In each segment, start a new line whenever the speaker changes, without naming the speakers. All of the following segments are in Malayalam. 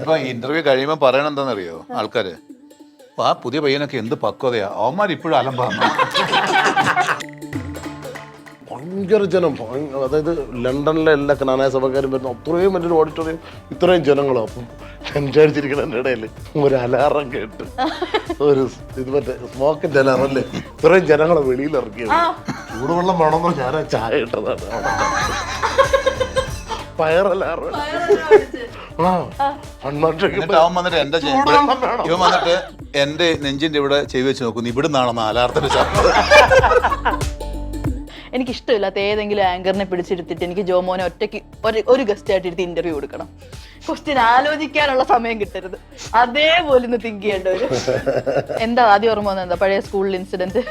ഇപ്പൊ ഇന്റർവ്യൂ കഴിയുമ്പോൾ പറയണ എന്താണെന്നറിയോ ആൾക്കാര്? "അപ്പൊ ആ പുതിയ പയ്യനൊക്കെ എന്ത് പക്വതയാ? അവന്മാർ ഇപ്പോഴും അലമ്പാണ്.
ഭയങ്കര ജനം. അതായത് ലണ്ടനിലെ എല്ലാ കനാനായ സഭക്കാരും വരുന്ന അത്രയും വലിയൊരു ഓഡിറ്റോറിയം ഇത്രയും ജനങ്ങളോ. അപ്പം സംസാരിച്ചിരിക്കണം എന്റെ ഇടയിൽ ഒരു അലാറം കേട്ട് ഒരു ഇത് മറ്റേ സ്മോക്കിന്റെ അലാറം അല്ലേ? ഇത്രയും ജനങ്ങളെ വെളിയിൽ ഇറക്കിയത്. ചൂടുവെള്ളം വേണമെന്നോ ഞാൻ ആ ചായ ഇട്ടതാണ്. ഫയർ അലാറം ആ അണ്ണാട്ടേക്ക്
എന്നിട്ട് അവൻ വന്നിട്ട് എന്റെ ചെ-
ചൂടുവെള്ളം വേണം.
ഇവൻ വന്നിട്ട് എന്റെ നെഞ്ചിന്റെ ഇവിടെ ചെവി വെച്ച് നോക്കുന്നു ഇവിടുന്നാണെന്ന് ആലാർത്തിന്റെ ശബ്ദം.
എനിക്ക് ഇഷ്ടമില്ലാത്ത ഏതെങ്കിലും ആങ്കറിനെ പിടിച്ചെടുത്തിട്ട് എനിക്ക് ജോമോനെ ഒറ്റയ്ക്ക് ഒരു ഒരു ഗസ്റ്റ് ആയിട്ട് ഇരുത്തി ഇന്റർവ്യൂ കൊടുക്കണം. ക്വസ്റ്റ്യൻ ആലോചിക്കാനുള്ള സമയം കിട്ടരുത്. അതേപോലെ ഒന്ന് തിങ്ക് ചെയ്യേണ്ട ഒരു എന്താ ആദ്യം ഓർമ്മ വന്നത് എന്താ? പഴയ സ്കൂളിൽ ഇൻസിഡന്റ്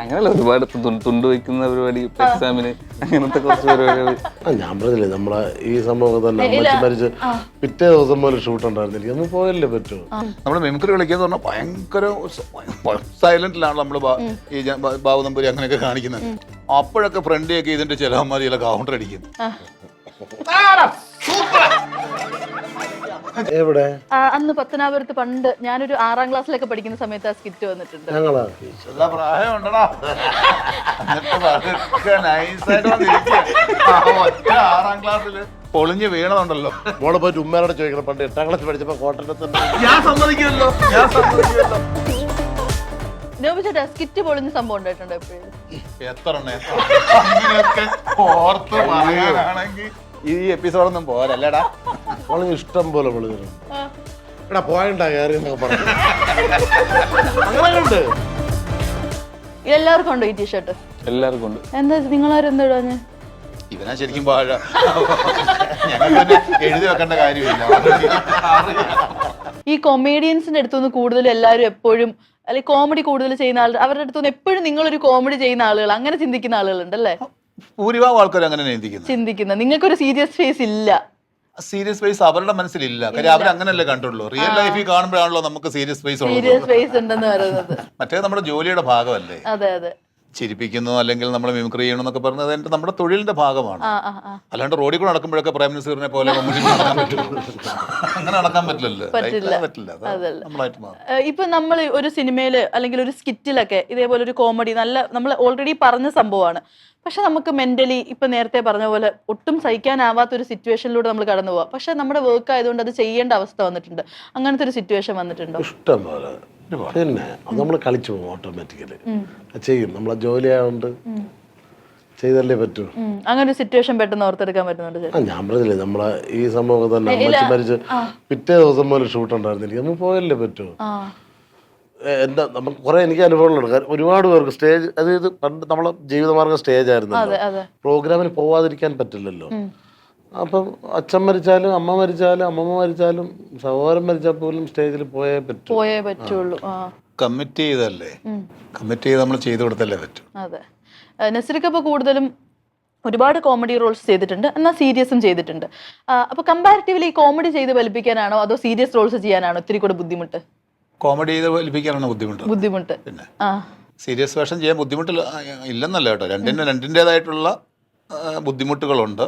അങ്ങനെയല്ല ഒരുപാട് തുണ്ട് വയ്ക്കുന്ന പരിപാടി എക്സാമിന് അങ്ങനത്തെ കുറച്ച് പരിപാടികൾ
ഞാൻ പറഞ്ഞില്ലേ നമ്മളെ ഈ സംഭവം തന്നെ. അമ്മച്ചി മരിച്ച് പിറ്റേ ദിവസം പോലെ ഷൂട്ട് ഉണ്ടായിരുന്നില്ല. നമ്മൾ പോയല്ലേ പറ്റുമോ
നമ്മുടെ മെമിക്രി കളിക്കാന്ന് പറഞ്ഞാൽ ഭയങ്കര സൈലന്റിലാണ് നമ്മൾ ഈ ബാബു നമ്പൂരി അങ്ങനെയൊക്കെ കാണിക്കുന്നത് അപ്പോഴൊക്കെ ഫ്രണ്ടിയൊക്കെ ഇതിന്റെ ചെലവന്മാരി ചില കൗണ്ടർ അടിക്കും.
എവിടെ?
അന്ന് പത്തനാപുരത്ത് പണ്ട് ഞാനൊരു ആറാം ക്ലാസ്സിലൊക്കെ പഠിക്കുന്ന സമയത്ത് ആ സ്കിറ്റ് വന്നിട്ടുണ്ട്.
ഞങ്ങളാ.
എല്ലാ പ്രായം ഉണ്ടടാ എന്നിട്ട് പതുക്കെ നൈസായിട്ട് വന്നിരിക്കുക. ആ ഒറ്റ ആറാം ക്ലാസ്സിൽ പൊളിഞ്ഞ് വീണതുണ്ടല്ലോ.
മോളെ പോയിട്ട് ഉമ്മേനോട് ചോദിക്കണം. പണ്ട് എട്ടാം ക്ലാസ് പഠിച്ചപ്പോ കോട്ടയത്ത്
ഞാൻ സമ്മതിക്കുമല്ലോ. ഞാൻ സമ്മതിക്കുമല്ലോ.
നോബിച്ചേട്ടാ സ്കിറ്റ് പൊളിഞ്ഞ സംഭവം ഉണ്ടായിട്ടുണ്ടോ എപ്പോഴും?
എത്ര എണ്ണം, എത്ര എണ്ണം? അങ്ങനെയൊക്കെ ഓർത്ത് പറയാനാണെങ്കിൽ ഈ എപ്പിസോഡൊന്നും പോരല്ലേടാ.
അവളെ ഇഷ്ടം പോലെ വിളിച്ചു എടാ പോയണ്ടാ കയറി എന്നൊക്കെ പറഞ്ഞു. അങ്ങനെ ഉണ്ട്
എല്ലാവർക്കും ഉണ്ടോ ഈ ടീഷർട്ട്
എല്ലാവർക്കും ഉണ്ട്.
എന്താ നിങ്ങളാരും എന്താ ഇടാഞ്ഞ്?
ഇവനാ ശരിക്കും വാഴ പിന്നെ എഴുതി വെക്കേണ്ട കാര്യമില്ല.
ഈ കൊമേഡിയൻസിന്റെ അടുത്തുനിന്ന് കൂടുതൽ എല്ലാവരും എപ്പോഴും അല്ലെങ്കിൽ കോമഡി കൂടുതൽ ചെയ്യുന്ന ആൾ അവരുടെ അടുത്തുനിന്ന് എപ്പോഴും നിങ്ങളൊരു കോമഡി ചെയ്യുന്ന ആളുകൾ അങ്ങനെ ചിന്തിക്കുന്ന ആളുകളുണ്ടല്ലേ?
ഭൂരിഭാഗം ആൾക്കാർ അങ്ങനെ ചിന്തിക്കുന്നു
ചിന്തിക്കുന്ന നിങ്ങൾക്കൊരു സീരിയസ് ഫേസ് ഇല്ല.
സീരിയസ് ഫേസ് അവരുടെ മനസ്സിലില്ല. കാര്യം അവർ അങ്ങനെയല്ലേ കണ്ടുള്ളൂ. റിയൽ ലൈഫിൽ കാണുമ്പോഴാണല്ലോ നമുക്ക് സീരിയസ് ഫേസ്
സീരിയസ് ഫേസ് ഉണ്ടെന്ന് പറയുന്നത്.
മറ്റേ നമ്മുടെ ജോലിയുടെ ഭാഗമല്ലേ?
അതെ അതെ.
ചിരിപ്പിക്കുന്നു അല്ലെങ്കിൽ നമ്മൾ മിമിക്രി ചെയ്യണം എന്നൊക്കെ പറഞ്ഞത് എന്റെ നമ്മുടെ തൊഴിലിന്റെ ഭാഗമാണ്. അല്ലാണ്ട് റോഡിൽ കൂടെ നടക്കുമ്പോഴൊക്കെ പ്രൈം മിനിസ്റ്ററിനെ പോലെ? അങ്ങനെ നടക്കാൻ പറ്റില്ലല്ലോ.
പറ്റില്ല.
നമ്മളായിട്ട്
ഇപ്പൊ നമ്മൾ ഒരു സിനിമയിൽ അല്ലെങ്കിൽ ഒരു സ്കിറ്റിലൊക്കെ ഇതേപോലെ ഒരു കോമഡി നല്ല നമ്മൾ ഓൾറെഡി പറഞ്ഞ സംഭവമാണ്. പക്ഷെ നമുക്ക് മെന്റലി ഇപ്പൊ നേരത്തെ പറഞ്ഞ പോലെ ഒട്ടും സഹിക്കാനാവാത്ത ഒരു സിറ്റുവേഷനിലൂടെ നമ്മൾ കടന്നു പോവാം. പക്ഷെ നമ്മുടെ വർക്ക് ആയതുകൊണ്ട് അത് ചെയ്യേണ്ട അവസ്ഥ വന്നിട്ടുണ്ട്. അങ്ങനത്തെ ഒരു സിറ്റുവേഷൻ വന്നിട്ടുണ്ടോ?
ഇഷ്ടം പോലെ പിന്നെ അത് നമ്മൾ കളിച്ചു പോകും ഓട്ടോമാറ്റിക്കലി ചെയ്യും. നമ്മളെ ജോലി ആയതുകൊണ്ട് ചെയ്തല്ലേ പറ്റൂ.
അങ്ങനെ ഒരു സിറ്റുവേഷൻ പെട്ടെന്ന് ഓർത്തെടുക്കാൻ പറ്റുന്നുണ്ട്
ഞാൻ പറഞ്ഞില്ലേ നമ്മളെ ഈ സംഭവം തന്നെ അമ്മച്ചി മരിച്ച് പിറ്റേ ദിവസം പോലെ ഷൂട്ട് ഉണ്ടായിരുന്നില്ല നമ്മൾ പോയല്ലേ പറ്റൂ. എന്താ നമുക്ക് കുറെ എനിക്ക് അനുഭവങ്ങളുണ്ട്. കാരണം ഒരുപാട് പേർക്ക് സ്റ്റേജ് അതായത് പണ്ട് നമ്മളെ ജീവിതമാർഗം സ്റ്റേജ് ആയിരുന്നു
അതെ അതെ.
പ്രോഗ്രാമിന് പോവാതിരിക്കാൻ പറ്റില്ലല്ലോ. അപ്പം അച്ഛൻ മരിച്ചാലും അമ്മ മരിച്ചാലും അമ്മമ്മ മരിച്ചാലും സഹോദരൻ മരിച്ചാൽ പോലും സ്റ്റേജിൽ പോയേ പറ്റൂ.
പോയേ പറ്റുള്ളൂ. ആ.
കമ്മിറ്റ് ചെയ്തല്ലേ? കമ്മിറ്റ് ചെയ്ത് നമ്മൾ ചെയ്തു കൊടുത്തല്ലേ പറ്റൂ?
അതെ. നസീർക്ക് ഇപ്പോൾ കൂടുതലും ഒരുപാട് കോമഡി റോൾസ് ചെയ്തിട്ടുണ്ട്. എന്നാൽ സീരിയസും ചെയ്തിട്ടുണ്ട്. അപ്പോൾ അപ്പൊ കമ്പാരിറ്റീവ്ലി കോമഡി ചെയ്ത് വലിപ്പിക്കാനാണോ അതോ സീരിയസ് റോൾസ് ചെയ്യാനാണോ ഒത്തിരി കൂടെ ബുദ്ധിമുട്ട്?
കോമഡി ചെയ്ത് വലിപ്പിക്കാനാണ് ബുദ്ധിമുട്ട്?
ബുദ്ധിമുട്ട്.
പിന്നെ
ആ.
സീരിയസ് വേഷം ചെയ്യാൻ ബുദ്ധിമുട്ടില്ല. ഇല്ലെന്നല്ല കേട്ടോ. രണ്ടിന് രണ്ടിന്റെതായിട്ടുള്ള ബുദ്ധിമുട്ടുകളുണ്ട്.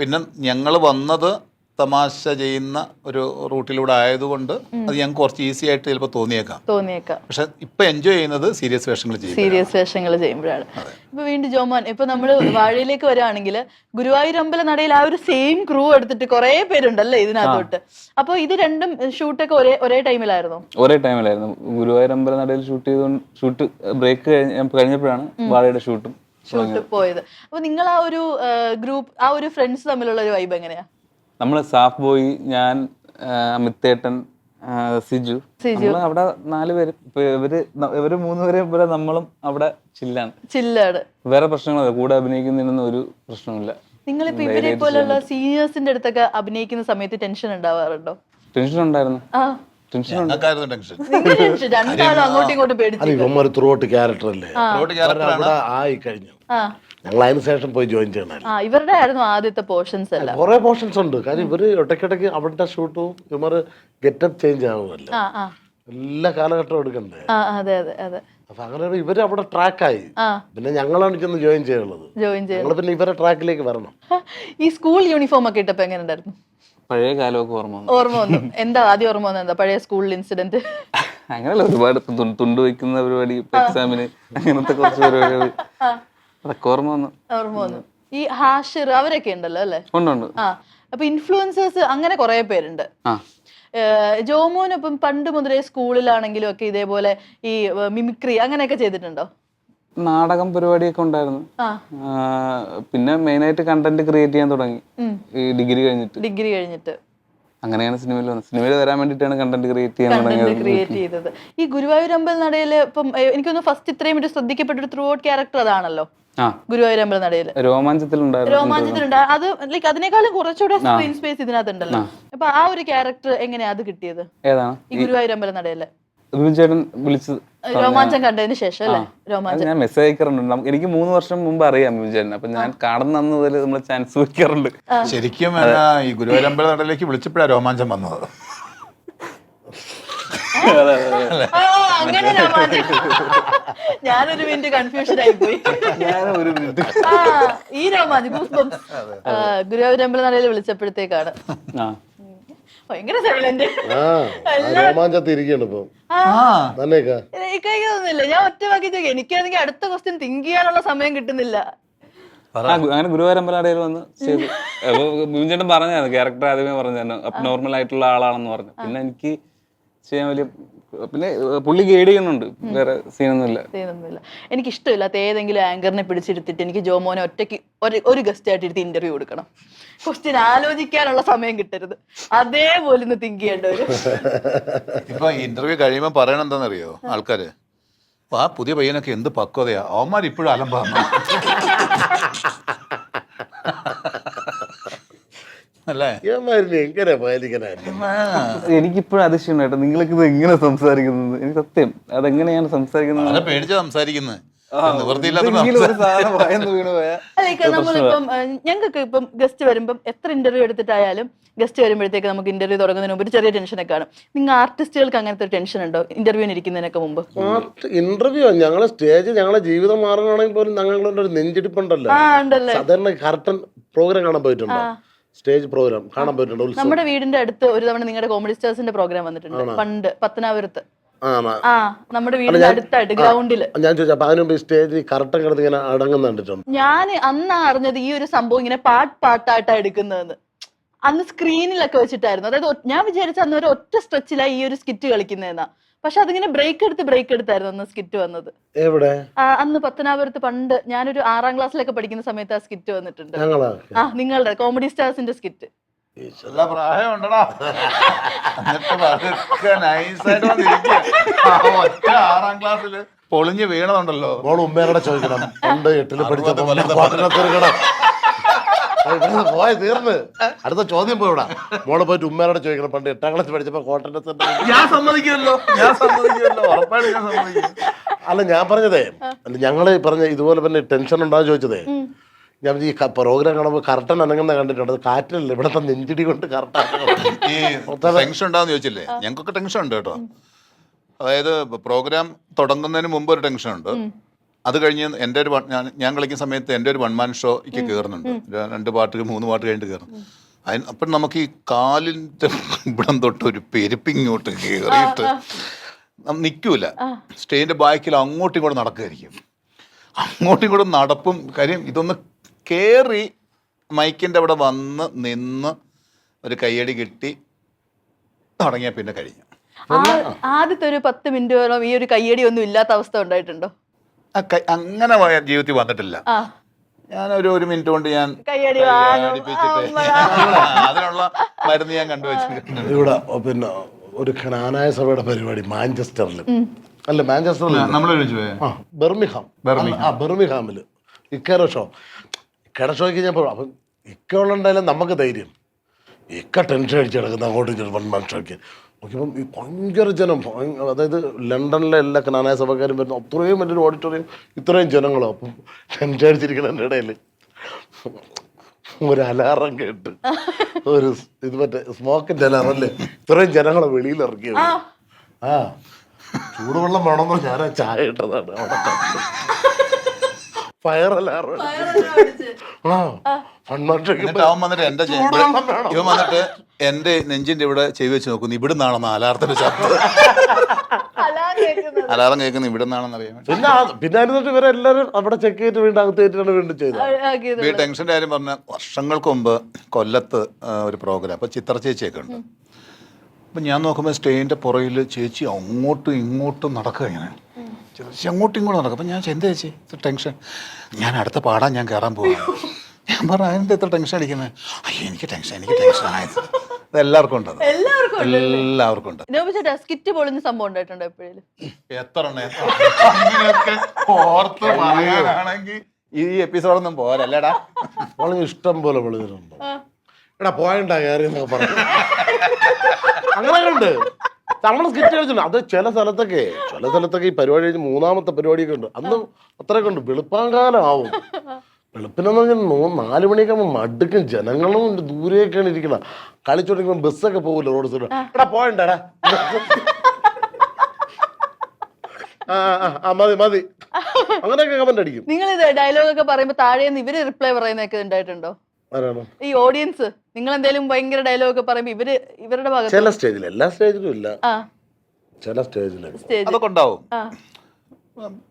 പിന്നെ ഞങ്ങൾ വന്നത് തമാശ ചെയ്യുന്ന ഒരു റൂട്ടിലൂടെ ആയതുകൊണ്ട് അത് ഞങ്ങൾക്ക് കുറച്ച് ഈസി ആയിട്ട് ചിലപ്പോൾ തോന്നിയേക്കാം.
തോന്നിയേക്കാം.
പക്ഷെ ഇപ്പൊ എൻജോയ് ചെയ്യുന്നത് സീരിയസ് വേഷങ്ങൾ ചെയ്യും
സീരിയസ് വേഷങ്ങൾ ചെയ്യുമ്പോഴാണ്. ഇപ്പൊ വീണ്ടും ജോമോൻ ഇപ്പൊ നമ്മൾ വാഴയിലേക്ക് വരാണെങ്കിൽ ഗുരുവായൂർ അമ്പല നടയിൽ ആ ഒരു സെയിം ക്രൂ എടുത്തിട്ട് കുറെ പേരുണ്ടല്ലേ ഇതിനകത്തോട്ട്. അപ്പൊ ഇത് രണ്ടും ഷൂട്ടൊക്കെ ഒരേ ഒരേ ടൈമിലായിരുന്നു
ഒരേ ടൈമിലായിരുന്നു ഗുരുവായൂർ അമ്പല നടയിൽ ഷൂട്ട് ചെയ്തുകൊണ്ട് ഷൂട്ട് ബ്രേക്ക് കഴിഞ്ഞപ്പോഴാണ് വാഴയുടെ ഷൂട്ടും
ഷൂട്ട് പോയത്. അപ്പൊ നിങ്ങൾ ആ ഒരു ഗ്രൂപ്പ് ആ ഒരു ഫ്രണ്ട്സ് തമ്മിലുള്ള ഒരു വൈബ് എങ്ങനെയാ?
നമ്മൾ സാഫ് ബോയ് ഞാൻ അമിത്തേട്ടൻ സിജു. നമ്മൾ അവിടെ നാല് പേര്. ഇവർ ഇവർ മൂന്ന് പേരെ പോലെ നമ്മളും അവിടെ ചില്ലാണ്.
ചില്ലാണ്.
വേറെ പ്രശ്നങ്ങളില്ല കൂടെ അഭിനയിക്കുന്നതിനൊന്നും ഒരു പ്രശ്നമില്ല
നിങ്ങളിപ്പോ ഇവരെ പോലുള്ള സീനിയേഴ്സിന്റെ അടുത്തൊക്കെ അഭിനയിക്കുന്ന സമയത്ത് ടെൻഷൻ ഉണ്ടാവാറുണ്ടോ?
ടെൻഷൻ ഉണ്ടായിരുന്നു.
ഞങ്ങൾക്കായിരുന്നു ടെൻഷൻ.
നിങ്ങൾക്ക് ടെൻഷൻ രണ്ടാളും അങ്ങോട്ടും ഇങ്ങോട്ടും പേടിച്ചു
അത് ഇവന്മാർ ത്രൂ ഔട്ട് ക്യാരക്ടർ അല്ലേ അവിടെ ആയി കഴിഞ്ഞു
ആ.
ഞങ്ങൾ അതിന് ശേഷം പോയി ജോയിൻ ചെയ്യണേ
ആ ഇവരുടെ ആയിരുന്നു ആദ്യത്തെ പോർഷൻസ് എല്ലാം.
കുറെ പോർഷൻസ് ഉണ്ട്. കാര്യം ഇവർ ഇടയ്ക്കിടയ്ക്ക് അവരുടെ ഷൂട്ടും ഇവർ ഗെറ്റപ്പ് ചേഞ്ച് ആവുമല്ലോ.
ആ ആ.
എല്ലാ കാലഘട്ടവും എടുക്കണ്ടേ?
ആ അതെ അതെ അതെ.
അപ്പൊ അങ്ങനെ ഇവർ അവിടെ ട്രാക്കായി
ആ.
പിന്നെ ഞങ്ങളാണ് ചെന്ന് ജോയിൻ ചെയ്യുള്ളത്
ജോയിൻ ചെയ്തു
ഞങ്ങൾ പിന്നെ ഇവരെ ട്രാക്കിലേക്ക് വരണം.
ഈ സ്കൂൾ യൂണിഫോം ഒക്കെ ഇട്ടപ്പോ എങ്ങനെ ഉണ്ടായിരുന്നു?
പഴയ കാലമൊക്കെ ഓർമ്മ വന്നു.
ഓർമ്മ വന്നു. എന്താ ആദ്യം ഓർമ്മ വന്നത്? എന്താ പഴയ സ്കൂളിൽ ഇൻസിഡന്റ്
അങ്ങനെയല്ല ഒരുപാട് തു- തുണ്ട് വയ്ക്കുന്ന പരിപാടി എക്സാമിന് അങ്ങനത്തെ കുറച്ച് പരിപാടികൾ. അതൊക്കെ ഓർമ്മ വന്നു.
ഓർമ്മ വന്നു. ഈ ഹാഷിർ അവരൊക്കെ ഉണ്ടല്ലോ അല്ലേ?
ഉണ്ട് ഉണ്ട്.
ആ. അപ്പൊ ഇൻഫ്ലുവൻസേഴ്സ് അങ്ങനെ കുറെ പേരുണ്ട്.
ആ.
ഏഹ് ജോമോനൊപ്പം പണ്ട് മുതലേ സ്കൂളിലാണെങ്കിലും ഒക്കെ ഇതേപോലെ ഈ മിമിക്രി അങ്ങനെയൊക്കെ ചെയ്തിട്ടുണ്ടോ?
നാടകം പരിപാടിയൊക്കെ ഉണ്ടായിരുന്നു.
ആ.
മെയിൻ പിന്നെ മെയിനായിട്ട് കണ്ടന്റ് ക്രിയേറ്റ് ചെയ്യാൻ തുടങ്ങി. ഈ ഡിഗ്രി കഴിഞ്ഞിട്ട്.
ഡിഗ്രി കഴിഞ്ഞിട്ട്.
അങ്ങനെയാണ് സിനിമയിൽ വന്നത്. സിനിമയിൽ വരാൻ വേണ്ടിയിട്ടാണ് കണ്ടന്റ് ക്രിയേറ്റ് ചെയ്യാൻ തുടങ്ങിയത്.
ക്രിയേറ്റ് ചെയ്തത്. ഈ ഗുരുവായൂരമ്പൽ നടയിൽ ഇപ്പം എനിക്കൊന്ന് ഫസ്റ്റ് ഇത്രയും ഒരു ശ്രദ്ധിക്കപ്പെട്ട ഒരു ത്രൂ ഔട്ട് ക്യാരക്ടർ അതാണല്ലോ ഗുരുവായൂരമ്പൽ നടയിൽ
രോമാഞ്ചത്തിലുണ്ടായിരുന്നു
രോമാഞ്ചത്തിലുണ്ട്. അത് ലൈക്ക് അതിനേക്കാളും കുറച്ചുകൂടെ സ്ക്രീൻ സ്പേസ് ഇതിനകത്തുണ്ടല്ലോ. അപ്പൊ ആ ഒരു ക്യാരക്ടർ എങ്ങനെയാ അത് കിട്ടിയത്?
ഏതാണ്?
ഈ ഗുരുവായൂർ അമ്പല
ബിബിൻ ചേട്ടൻ വിളിച്ചത്.
രോമാഞ്ചം കണ്ടതിന് ശേഷം അല്ലേ? രോമാഞ്ചം.
ഞാൻ മെസ്സേജ് അയക്കാറുണ്ട്. എനിക്ക് മൂന്ന് വർഷം മുമ്പ് അറിയാം ചേട്ടൻ അപ്പൊ ഞാൻ കാണുന്ന അന്ന് മുതൽ നമ്മൾ ചാൻസ് വെക്കാറുണ്ട്
ശരിക്കും എന്നാ ഈ ഗുരുവായൂരമ്പല നടയിലേക്ക് വിളിച്ചപ്പോഴാണ് രോമാഞ്ചം വന്നത്.
അങ്ങനെ ഞാനൊരു മിനിറ്റ് കൺഫ്യൂഷൻ ആയി പോയി
ഞാൻ ഒരു മിനിറ്റ്
ആ ഈ രോമാഞ്ചം. ഗുരുവായൂരമ്പല നടയിൽ വിളിച്ചപ്പോഴത്തേക്കാണ്.
ആ.
ഭയങ്കര സൈലന്റ്
ഇപ്പൊ.
ഞാൻ ഒറ്റ വാക്കി ചോദിക്കാം. എനിക്കാണെങ്കിൽ അടുത്ത ക്വസ്റ്റ്യൻ തിങ്ക് ചെയ്യാനുള്ള സമയം കിട്ടുന്നില്ല.
അങ്ങനെ ഗുരുവായൂരമ്പലടയിൽ വന്ന് ചെയ്തു. ചേട്ടൻ പറഞ്ഞായിരുന്നു ക്യാരക്ടർ ആദ്യമേ പറഞ്ഞു നോർമൽ ആയിട്ടുള്ള ആളാണെന്ന് പറഞ്ഞു. പിന്നെ എനിക്ക് ചെയ്യാൻ വലിയ പിന്നെ പുള്ളി ഗൈഡ് ചെയ്യുന്നുണ്ട്. വേറെ സീനൊന്നുമില്ല.
സീനൊന്നുമില്ല. എനിക്ക് ഇഷ്ടമില്ലാത്ത ഏതെങ്കിലും ആങ്കറിനെ പിടിച്ചിരുത്തിട്ട് എനിക്ക് ജോമോനെ ഒറ്റയ്ക്ക് ഒരു ഒരു ഗസ്റ്റ് ആയിട്ട് ഇരുത്തി ഇന്റർവ്യൂ കൊടുക്കണം. ക്വസ്റ്റ്യൻ ആലോചിക്കാനുള്ള സമയം കിട്ടരുത്. അതേപോലെ ഒന്ന് തിങ്ക് ചെയ്യേണ്ട ഒരു
ഇപ്പൊ ഇന്റർവ്യൂ കഴിയുമ്പോൾ പറയണ എന്താണെന്നറിയോ? ആൾക്കാര് "ഓ, ആ പുതിയ പയ്യനൊക്കെ എന്ത് പക്വതയാ? അവന്മാർ ഇപ്പോഴും അലമ്പാന്ന് അല്ലേ
ഏമായിരുന്നു എങ്ങനെ പാലിക്കനായിരുന്നു
ആ.
എനിക്കിപ്പോഴും അതിശയം കേട്ടോ. നിങ്ങൾക്ക് ഇത് എങ്ങനെ സംസാരിക്കുന്നത്? എനിക്ക് സത്യം. അതെങ്ങനെയാണ് സംസാരിക്കുന്നത്?
പേടിച്ച് സംസാരിക്കുന്നത്
എന്തെങ്കിലും ഒരു സാധനം വായന്ന് വീണ് പോയാ.
ലൈക്ക് നമ്മളിപ്പം ഞങ്ങൾക്ക് ഇപ്പം ഗസ്റ്റ് വരുമ്പം എത്ര ഇന്റർവ്യൂ എടുത്തിട്ടായാലും ഗസ്റ്റ് വരുമ്പോഴത്തേക്ക് നമുക്ക് ഇന്റർവ്യൂ തുടങ്ങുന്നതിന് മുമ്പ് ഒരു ചെറിയ ടെൻഷനൊക്കെ കാണും. നിങ്ങൾ ആർട്ടിസ്റ്റുകൾക്ക് അങ്ങനത്തെ ഒരു ടെൻഷൻ ഉണ്ടോ ഇന്റർവ്യൂവിന് ഇരിക്കുന്നതിനൊക്കെ മുമ്പ്?
ഇന്റർവ്യൂ ഞങ്ങളെ സ്റ്റേജ് ഞങ്ങളെ ജീവിതം മാറുകയാണെങ്കിൽ പോലും ഞങ്ങളുടെ ഒരു നെഞ്ചിടിപ്പുണ്ടല്ലോ. സാധാരണ കറക്റ്റൻ പ്രോഗ്രാം കാണാൻ പോയിട്ടുണ്ടോ? സ്റ്റേജ് പ്രോഗ്രാം കാണാൻ പറ്റുന്നുണ്ട് ഉത്സവം.
നമ്മുടെ വീടിന്റെ അടുത്ത് ഒരു തവണ നിങ്ങളുടെ കോമഡി സ്റ്റാർസിന്റെ പ്രോഗ്രാം വന്നിട്ടുണ്ട്. പണ്ട് പത്തനാപുരത്ത്.
ആ
നമ്മുടെ വീടിന്റെ അടുത്തായിട്ട് ഗ്രൗണ്ടിൽ
ഞാൻ അന്ന് സ്റ്റേജ് കിടന്ന് ഇങ്ങനെ അടങ്ങുന്ന കണ്ടിട്ടുണ്ട്.
ഞാൻ അന്നാ അറിഞ്ഞത് ഈ ഒരു സംഭവം ഇങ്ങനെ പാട്ട് പാട്ടായിട്ടാണ് എടുക്കുന്നതെന്ന്. അന്ന് സ്ക്രീനിലൊക്കെ വെച്ചിട്ടായിരുന്നു. അതായത് ഞാൻ വിചാരിച്ച അന്ന് ഒരു ഒറ്റ സ്ട്രെച്ചിലായി ഈ ഒരു സ്കിറ്റ് കളിക്കുന്നതെന്നാ. പക്ഷെ അതിങ്ങനെ ബ്രേക്ക് എടുത്ത് ബ്രേക്ക് എടുത്തായിരുന്നു അന്ന് സ്കിറ്റ് വന്നത്.
എവിടെ?
അന്ന് പത്തനാപുരത്ത് പണ്ട് ഞാനൊരു ആറാം ക്ലാസ്സിലൊക്കെ പഠിക്കുന്ന സമയത്ത് ആ സ്കിറ്റ് വന്നിട്ടുണ്ട്. ആ നിങ്ങളുടെ കോമഡി സ്റ്റാർസിന്റെ സ്കിറ്റ്
ഒറ്റ ആറാം ക്ലാസ്സിൽ പൊളിഞ്ഞ് വീണതുണ്ടല്ലോ.
മോൾ ഉമ്മേനോടെ ചോദിക്കണം. പണ്ട് എട്ടിൽ പഠിച്ചപ്പോ പോയ തീർന്ന്. അടുത്ത ചോദ്യം പോയിവിടാ മോളെ പോയിട്ട് ഉമ്മേനോട് ചോദിക്കണം. പണ്ട് എട്ടാം ക്ലാസ് പഠിച്ചപ്പോ കോട്ടന്റെ
ഞാൻ സമ്മതിക്കുമല്ലോ. ഞാൻ സമ്മതിക്കുമല്ലോ. ഉറപ്പായിട്ട് ഞാൻ സമ്മതിക്കും.
അല്ല ഞാൻ പറഞ്ഞതേ അല്ല ഞങ്ങൾ പറഞ്ഞ ഇതുപോലെ തന്നെ ടെൻഷൻ ഉണ്ടാകും ചോദിച്ചതേ. ഞാൻ ഈ പ്രോഗ്രാം കാണുമ്പോൾ കറക്റ്റൻ അനങ്ങുന്ന കണ്ടിട്ടുണ്ട്. അത് കാറ്റിലല്ല? ഇവിടത്തെ നെഞ്ചിടി കൊണ്ട് കറക്റ്റ്
ഈ ടെൻഷൻ ഉണ്ടാന്ന് ചോദിച്ചില്ലേ? ഞങ്ങൾക്കൊക്കെ ടെൻഷൻ ഉണ്ട് കേട്ടോ. അതായത് പ്രോഗ്രാം തുടങ്ങുന്നതിന് മുമ്പ് ഒരു ടെൻഷൻ ഉണ്ട്. അത് കഴിഞ്ഞ് എന്റെ ഒരു ഞാൻ ഞാൻ കളിക്കുന്ന സമയത്ത് എന്റെ ഒരു വൺ മാൻ ഷോയ്ക്ക് കയറുന്നുണ്ട്. രണ്ട് പാട്ട് മൂന്ന് പാട്ട് കഴിഞ്ഞിട്ട് കയറും. അതിന് അപ്പം നമുക്ക് ഈ കാലിന്റെ ഇവിടം തൊട്ട് ഒരു പെരുപ്പിങ്ങോട്ട് കയറിയിട്ട് നിൽക്കൂല. സ്റ്റേജിന്റെ ബാക്കിൽ അങ്ങോട്ടും ഇങ്ങോട്ടും നടക്കുമായിരിക്കും അങ്ങോട്ടും ഇങ്ങോട്ടും നടപ്പും കാര്യം ഇതൊന്ന് കയറി മൈക്കിന്റെ അവിടെ വന്ന് നിന്ന് ഒരു കയ്യടി കിട്ടി തുടങ്ങിയാൽ പിന്നെ കഴിഞ്ഞു.
ആദ്യത്തെ ഒരു പത്ത് മിനിറ്റോളം ഈ ഒരു കയ്യടി ഒന്നും ഇല്ലാത്ത അവസ്ഥ ഉണ്ടായിട്ടുണ്ടോ?
അങ്ങനെ ജീവിതത്തിൽ വന്നിട്ടില്ല.
ഞാൻ
ഞാനൊരു ഒരു മിനിറ്റ് കൊണ്ട് ഞാൻ അതിനുള്ള മരുന്ന് ഞാൻ കണ്ടുവച്ചിട്ടുണ്ട്.
ഇവിടെ പിന്നെ ഒരു ഖനാനായ സഭയുടെ പരിപാടി മാഞ്ചസ്റ്ററിൽ അല്ല മാഞ്ചസ്റ്ററിൽ ബെർമിഹാം. ആ ബെർമിഹാമിൽ. ഇക്കയുടെ ഷോ. ഇക്കേടെ ഷോയ്ക്ക് ഞാൻ പോകും അപ്പം ഇക്ക ഉള്ളുണ്ടായാലും നമുക്ക് ധൈര്യം. ഇക്ക ടെൻഷൻ അടിച്ച് കിടക്കുന്ന അങ്ങോട്ടും ഇങ്ങോട്ടും വൺ മാൻ ഷോയ്ക്ക്. നോക്കിയപ്പം ഈ ഭയങ്കര ജനം. അതായത് ലണ്ടനിലെ എല്ലാ കനാനായ സഭക്കാരും വരുന്ന അത്രയും വലിയൊരു ഓഡിറ്റോറിയം ഇത്രയും ജനങ്ങളോ അപ്പം ടെൻഷൻ എന്റെ ഇടയിൽ ഒരു അലാറം കേട്ട്. ഒരു ഇത് മറ്റേ സ്മോക്കിന്റെ അലാറം അല്ലേ? ഇത്രയും ജനങ്ങളെ വെളിയിൽ ഇറക്കിയത് ആ. ചൂടുവെള്ളം വേണമെന്നോ ഞാൻ ആ ചായ ഇട്ടതാണ് അവിടെ ഫയർ അലാറം ആ.
എന്നിട്ട് അവൻ വന്നിട്ട് എന്റെ ഇവൻ വന്നിട്ട് എന്റെ നെഞ്ചിന്റെ ഇവിടെ ചെവി വെച്ച് നോക്കുന്നു. ഇവിടുന്നാണെന്ന് അലാറത്തിന്റെ ശബ്ദം. അലാറം കേൾക്കുന്ന ഇവിടുന്നാണെന്ന് അറിയാൻ വേണ്ടി.
പിന്നെ പിന്നെ ഇവരെല്ലാരും അവിടെ ചെക്ക് ചെയ്തിട്ട് വീണ്ടും അകത്ത് കയറ്റിയാണ് വീണ്ടും ചെയ്തത്.
ഈ ടെൻഷന്റെ കാര്യം പറഞ്ഞ വർഷങ്ങൾക്ക് മുമ്പ് കൊല്ലത്ത് ഒരു പ്രോഗ്രാം. അപ്പൊ ചിത്ര ചേച്ചിയൊക്കെ ഉണ്ട്. അപ്പൊ ഞാൻ നോക്കുമ്പോൾ സ്റ്റേജിന്റെ പുറയിൽ ചേച്ചി അങ്ങോട്ടും ഇങ്ങോട്ടും നടക്കുക ഇങ്ങനെ. ചേച്ചി അങ്ങോട്ടും ഇങ്ങോട്ടും നടക്കും. അപ്പൊ ഞാൻ എന്താ ചേച്ചി? ടെൻഷൻ. ഞാൻ അടുത്ത പാടാൻ ഞാൻ കയറാൻ പോവാണ് ഞാൻ പറഞ്ഞു അതിന്റെ എത്ര ടെൻഷൻ അടിക്കുന്നത് അയ്യോ എനിക്ക് ടെൻഷൻ എനിക്ക് ടെൻഷൻ ആയത് ഇത് എല്ലാവർക്കും ഉണ്ട് അത്.
എല്ലാവർക്കും
എല്ലാവർക്കും ഉണ്ട്.
നോബിച്ചേട്ടാ സ്കിറ്റ് പൊളിഞ്ഞ സംഭവം ഉണ്ടായിട്ടുണ്ടോ എപ്പോഴും
എത്ര എണ്ണം, എത്ര എണ്ണം? അങ്ങനെയൊക്കെ ഓർത്ത് പറയാനാണെങ്കിൽ ഈ എപ്പിസോഡൊന്നും പോരല്ലേടാ
വളരെ ഇഷ്ടം പോലെ വിളിച്ചിട്ടുണ്ട് എടാ പോയണ്ടാ കയറി എന്നൊക്കെ പറഞ്ഞു. അങ്ങനെ ഉണ്ട് നമ്മൾ സ്കിറ്റ് കളിച്ചിട്ടുണ്ട്. അത് ചില സ്ഥലത്തൊക്കെ ചില സ്ഥലത്തൊക്കെ ഈ പരിപാടി കഴിഞ്ഞ് മൂന്നാമത്തെ പരിപാടിയൊക്കെ ഉണ്ട്. അന്ന് അത്രയൊക്കെ ഉണ്ട്. വെളുപ്പാങ്കാലം ആവും വെളുപ്പിനെന്ന് പറഞ്ഞാൽ നൂ- നാല് മണിയൊക്കെ ആകുമ്പോൾ മടുക്കും. ജനങ്ങളും ദൂരെയൊക്കെയാണ് ഇരിക്കുന്നത് കളിച്ചോണ്ടിരിക്കുമ്പോൾ ബസ്സൊക്കെ പോകില്ല റോഡ് സൈഡ്. എടാ പോയണ്ടാടാ. ആ ആ, ആ മതി മതി. അങ്ങനെയൊക്കെ കമന്റ് അടിക്കും.
നിങ്ങൾ ഇത് ഡയലോഗ് ഒക്കെ പറയുമ്പോ താഴെ നിന്ന് ഇവർ റിപ്ലൈ പറയുന്നൊക്കെ ഉണ്ടായിട്ടുണ്ടോ?
ആരാണ്?
ഈ ഓഡിയൻസ് നിങ്ങൾ എന്തെങ്കിലും ഭയങ്കര ഡയലോഗ് ഒക്കെ പറയുമ്പോ ഇവർ ഇവരുടെ ഭാഗത്ത്
ചില സ്റ്റേജിൽ എല്ലാ സ്റ്റേജിലും ഇല്ല.
ആ.
ചില സ്റ്റേജിൽ
സ്റ്റേജ്
അതൊക്കെ ഉണ്ടാവും.
ആ.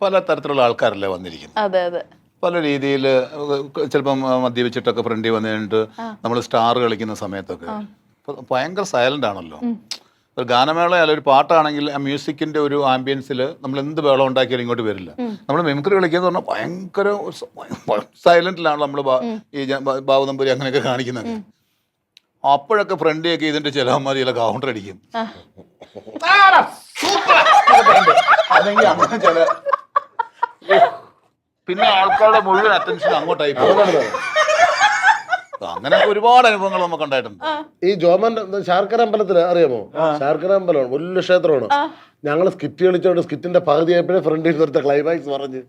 പല തരത്തിലുള്ള ആൾക്കാരല്ലേ വന്നിരിക്കുന്നത്.
അതെ അതെ.
പല രീതിയിൽ ചിലപ്പം മദ്യപിച്ചിട്ടൊക്കെ ഫ്രണ്ടി വന്നിട്ട് നമ്മൾ സ്റ്റാർ കളിക്കുന്ന സമയത്തൊക്കെ. ഭയങ്കര സൈലന്റ് ആണല്ലോ. ഒരു ഗാനമേള അല്ല ഒരു പാട്ടാണെങ്കിൽ ആ മ്യൂസിക്കിന്റെ ഒരു ആംബിയൻസിൽ നമ്മൾ എന്ത് വേളം ഉണ്ടാക്കിയാലും ഇങ്ങോട്ട് വരില്ല. നമ്മൾ മെമിക്രി കളിക്കുക പറഞ്ഞാൽ ഭയങ്കര സൈലന്റിലാണ് നമ്മൾ ഈ ബാബു നമ്പൂരി അങ്ങനെയൊക്കെ കാണിക്കുന്നത്. അപ്പോഴൊക്കെ ഫ്രണ്ടിയൊക്കെ ഇതിന്റെ ചിലവന്മാർ ചില കൗണ്ടർ അടിക്കും. അല്ലെങ്കിൽ അങ്ങനെ ചില പിന്നെ ആൾക്കാരുടെ മുഴുവൻ അറ്റൻഷൻ അങ്ങോട്ടായി പോകും അങ്ങനെ ഒരുപാട് അനുഭവങ്ങൾ നമുക്ക് ഉണ്ടായിട്ടുണ്ട്.
ഈ ജോമന്റെ ശാർക്കര അമ്പലത്തിൽ അറിയാമോ? ശാർക്കര അമ്പലമാണ് വലിയ ക്ഷേത്രമാണ്. ഞങ്ങൾ സ്കിറ്റ് കളിച്ചോണ്ട് സ്കിറ്റിന്റെ പകുതി ആയപ്പോഴേ ഫ്രണ്ടിൽ നിർത്ത ക്ലൈമാക്സ് പറഞ്ഞ്.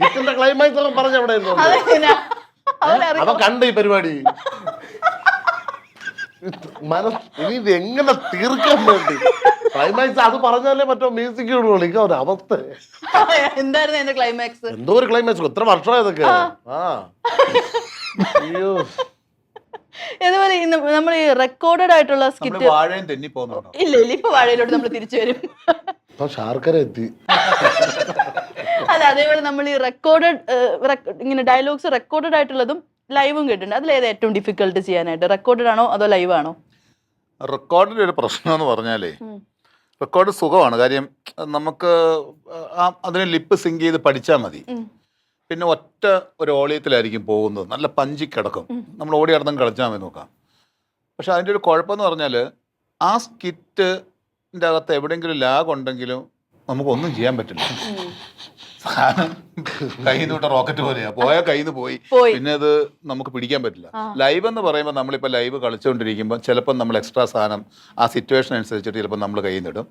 സ്കിറ്റിന്റെ ക്ലൈമാക്സ് ഒക്കെ പറഞ്ഞ അവിടെ ഇരുന്നു.
അതെങ്ങനെയാ അവരറിയാം
അവ കണ്ട ഈ പരിപാടി. മനസ് ഇനി ഇത് എങ്ങനെ തീർക്കാൻ വേണ്ടി? ക്ലൈമാക്സ് അത് പറഞ്ഞാലേ മറ്റോ മ്യൂസിക് വിളിക്കാം ഒരു അവസ്ഥ.
എന്തായിരുന്നു എന്റെ ക്ലൈമാക്സ്
എന്തോ ഒരു ക്ലൈമാക്സ് എത്ര വർഷം ആ. അയ്യോ.
ഇതുപോലെ നമ്മൾ ഈ റെക്കോർഡഡ് ആയിട്ടുള്ള സ്കിറ്റ്
വാഴയും തെന്നി പോകുന്നുണ്ടോ
ഇല്ല ഇല്ല ഇപ്പൊ വാഴയിലോട്ട് നമ്മൾ തിരിച്ചു വരും.
ഇപ്പൊ ശാർക്കര എത്തി.
അല്ല അതേപോലെ നമ്മൾ ഈ റെക്കോർഡഡ് ഇങ്ങനെ ഡയലോഗ്സ് റെക്കോർഡഡ് ആയിട്ടുള്ളതും ലൈവും കേട്ടിട്ടുണ്ട്. അതിലേത് ഏറ്റവും ഡിഫിക്കൽട്ട് ചെയ്യാനായിട്ട്? റെക്കോർഡഡ് ആണോ അതോ ലൈവ് ആണോ?
റെക്കോർഡിന്റെ ഒരു പ്രശ്നം എന്ന് പറഞ്ഞാലേ റെക്കോർഡ് സുഖമാണ്. കാര്യം നമുക്ക് ആ അതിനെ ലിപ്പ് സിങ്ക് ചെയ്ത് പഠിച്ചാൽ മതി. പിന്നെ ഒറ്റ ഒരു ഓളിയത്തിലായിരിക്കും പോകുന്നത്. നല്ല പഞ്ചി കിടക്കും. നമ്മൾ ഓടി നടന്നും കളിച്ചാൽ മതി നോക്കാം. പക്ഷെ അതിന്റെ ഒരു കുഴപ്പമെന്ന് പറഞ്ഞാൽ ആ സ്കിറ്റിന്റെ അകത്ത് എവിടെയെങ്കിലും ലാഗ് ഉണ്ടെങ്കിലും നമുക്കൊന്നും ചെയ്യാൻ പറ്റില്ല. സാധനം കയ്യിൽ നിന്ന് വിട്ട റോക്കറ്റ് പോലെയാ. പോയ കയ്യിൽ നിന്ന് പോയി. പിന്നെ അത് നമുക്ക് പിടിക്കാൻ പറ്റില്ല. ലൈവ് എന്ന് പറയുമ്പോൾ നമ്മളിപ്പോൾ ലൈവ് കളിച്ചുകൊണ്ടിരിക്കുമ്പോൾ ചിലപ്പോൾ നമ്മൾ എക്സ്ട്രാ സാധനം ആ സിറ്റുവേഷൻ അനുസരിച്ചിട്ട് ചിലപ്പോൾ നമ്മൾ കയ്യിൽ നിന്നിടും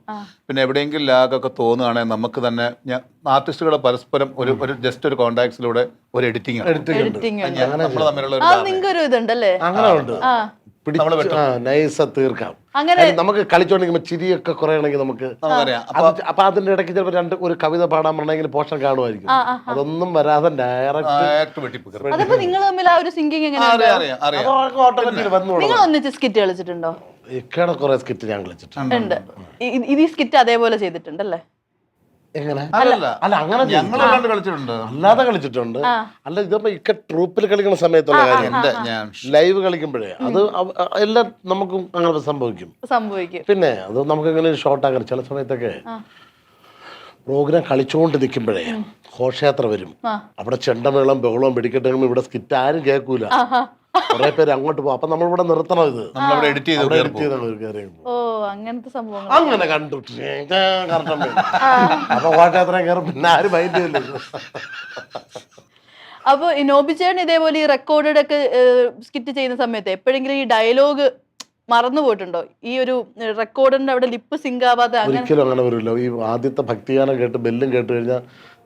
പിന്നെ എവിടെയെങ്കിലും ലാഗൊക്കെ തോന്നുകയാണെങ്കിൽ നമുക്ക് തന്നെ ഞാൻ ആർട്ടിസ്റ്റുകളെ പരസ്പരം ഒരു ഒരു ജസ്റ്റ് ഒരു കോണ്ടാക്ട്സിലൂടെ ഒരു എഡിറ്റിംഗ് നമ്മൾ തമ്മിലുള്ള ഒരു
ആ നിങ്ങൾക്ക് ഒരു ഇതുണ്ടല്ലേ?
അങ്ങനെ ഉണ്ട് നൈസ തീർക്കാം.
അങ്ങനെ
നമുക്ക് കളിച്ചോണ്ടിരിക്കുമ്പോ ചിരിയൊക്കെ കുറയണമെങ്കിൽ നമുക്ക് അപ്പൊ അതിന്റെ ഇടയ്ക്ക് ചിലപ്പോ രണ്ട് ഒരു കവിത പാടാൻ പറഞ്ഞെങ്കിൽ പോഷൻ കാണുമായിരിക്കും. അതൊന്നും വരാതെ ഡയറക്റ്റ്
നിങ്ങൾ തമ്മിൽ ആ ഒരു സിംഗിങ് എങ്ങനെയാണ്
അറിയാം അറിയാം അറിയാം.
ഓട്ടോമാറ്റിക് വന്നു
നിങ്ങൾ ഒന്നിച്ച് സ്കിറ്റ് കളിച്ചിട്ടുണ്ടോ?
ഇക്കടെ കുറെ സ്കിറ്റ് ഞാൻ കളിച്ചിട്ടുണ്ട്.
ഇത് ഈ സ്കിറ്റ് അതേപോലെ ചെയ്തിട്ടുണ്ടല്ലേ?
എങ്ങനെ? അല്ല അങ്ങനെ
ഞങ്ങൾ കളിച്ചിട്ടുണ്ട്.
അല്ലാതെ കളിച്ചിട്ടുണ്ട്. അല്ല ഇതിപ്പോ ഇക്ക ട്രൂപ്പിൽ കളിക്കുന്ന സമയത്തുള്ള കാര്യം. ലൈവ് കളിക്കുമ്പോഴേ. അത് എല്ലാം നമുക്കും അങ്ങനെ സംഭവിക്കും.
സംഭവിക്കും.
പിന്നെ അത് നമുക്ക് ഇങ്ങനെ ഷോർട്ട് ആക്കണം. ചില സമയത്തൊക്കെ പ്രോഗ്രാം കളിച്ചുകൊണ്ട് നിൽക്കുമ്പോഴേ ഘോഷയാത്ര വരും. അവിടെ ചെണ്ടമേളം ബഹളവും പിടിക്കട്ടെ ഇവിടെ സ്കിറ്റ് ആരും കേൾക്കൂല. കുറെ പേര് അങ്ങോട്ട് പോകും അപ്പൊ നമ്മളിവിടെ നിർത്തണം ഇത്.
നമ്മളിവിടെ എഡിറ്റ് ചെയ്ത്
എഡിറ്റ് പോകും.
ഓ അങ്ങനത്തെ
അങ്ങനെ കണ്ടു. അപ്പൊ കോട്ടയത്ര കയറും. പിന്നെ ആരും മൈൻഡ് ചെയ്യില്ല
അപ്പൊ ഈ നോബിച്ചേട്ടൻ ഇതേപോലെ ഈ റെക്കോർഡഡ് ഒക്കെ സ്കിറ്റ് ചെയ്യുന്ന സമയത്ത് എപ്പോഴെങ്കിലും ഈ ഡയലോഗ് മറന്നു പോയിട്ടുണ്ടോ? ഈ ഒരു റെക്കോർഡിന്റെ അവിടെ ലിപ്പ് സിങ്ക് ആവാതെ
ഒരിക്കലും അങ്ങനെ വരില്ല. ഈ ആദ്യത്തെ ഭക്തിഗാനം കേട്ട് ബെല്ലും കേട്ട് കഴിഞ്ഞാൽ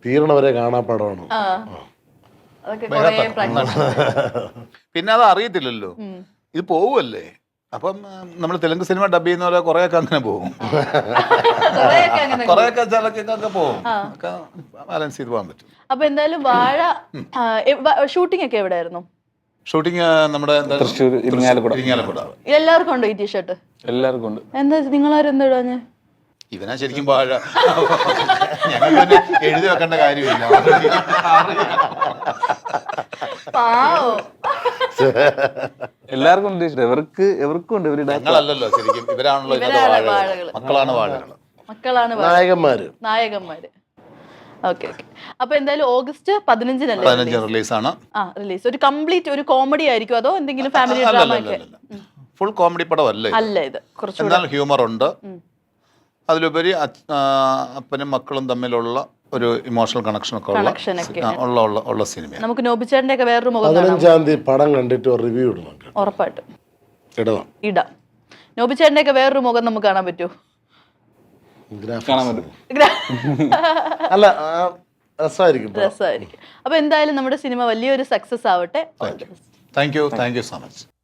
തീരണവരെ കാണാപ്പാടമാണ്
ആ അതൊക്കെ കൊറേ പ്രാക്ടീസ്
പിന്നെ അത് അറിയത്തില്ലല്ലോ. ഇത് പോവല്ലേ? അപ്പം നമ്മൾ തെലുങ്ക് സിനിമ ഡബ് ചെയ്യുന്ന പോലെ കുറെയൊക്കെ അങ്ങനെ പോകും.
കൊറേയൊക്കെ അങ്ങനെ
കുറെയൊക്കെ ചിലക്കൊക്കെ പോകും. ബാലൻസ് ചെയ്ത് പോകാൻ പറ്റും.
അപ്പൊ എന്തായാലും വാഴ ഷൂട്ടിംഗ് ഒക്കെ എവിടെയായിരുന്നു?
ഷൂട്ടിംഗ് നമ്മുടെ എന്താ
തൃശ്ശൂർ ഇരിങ്ങാലക്കുട.
എല്ലാവർക്കും ഉണ്ടോ ഈ ടീഷർട്ട്?
എല്ലാവർക്കും ഉണ്ട്.
എന്താ നിങ്ങളാരും എന്താ ഇടാഞ്ഞ്?
ഇവനാ ശരിക്കും വാഴ ഞങ്ങൾ പിന്നെ എഴുതി വെക്കേണ്ട കാര്യമില്ല.
എല്ലാവർക്കും ഉണ്ട് ഇവർക്ക് ഇവർക്കും ഉണ്ട്. ഇവരുടെ
ഞങ്ങളല്ലല്ലോ ശരിക്കും. ഇവരാണല്ലോ വാഴകൾ മക്കളാണ് വാഴകൾ
മക്കളാണ്
നായകന്മാര്.
നായകന്മാര്. Okay okay. അപ്പൊ എന്തായാലും ഓഗസ്റ്റ് പതിനഞ്ചിനല്ലേ
പതിനഞ്ച് റിലീസാണ്.
ആ റിലീസ്. ഒരു കംപ്ലീറ്റ് ഒരു കോമഡി ആയിരിക്കും അതോ എന്തെങ്കിലും ഫാമിലി ഡ്രാമ ഒക്കെ
ഫുൾ കോമഡി പടം അല്ലേ
അല്ല ഇത്.
എന്നാൽ ഹ്യൂമർ ഉണ്ട് അതിലുപരി അപ്പനും മക്കളും തമ്മിലുള്ള ഒരു ഇമോഷണൽ കണക്ഷൻ ഒക്കെ ഉള്ള ഉള്ള ഉള്ള ഉള്ള സിനിമയാണ്.
നമുക്ക് നോബിച്ചേട്ടന്റെ ഒക്കെ വേറൊരു
പതിനഞ്ചാം തീയതി പടം കണ്ടിട്ട് റിവ്യൂ ഇടണം.
ഉറപ്പായിട്ടും.
ഇടണം.
ഇടാം. നോബിച്ചേട്ടന്റെ ഒക്കെ വേറൊരു മുഖം നമുക്ക് കാണാൻ പറ്റുമോ
അല്ല രസമായിരിക്കും.
രസമായിരിക്കും. അപ്പൊ എന്തായാലും നമ്മുടെ സിനിമ വലിയൊരു സക്സസ് ആവട്ടെ.
Thank you thank you so much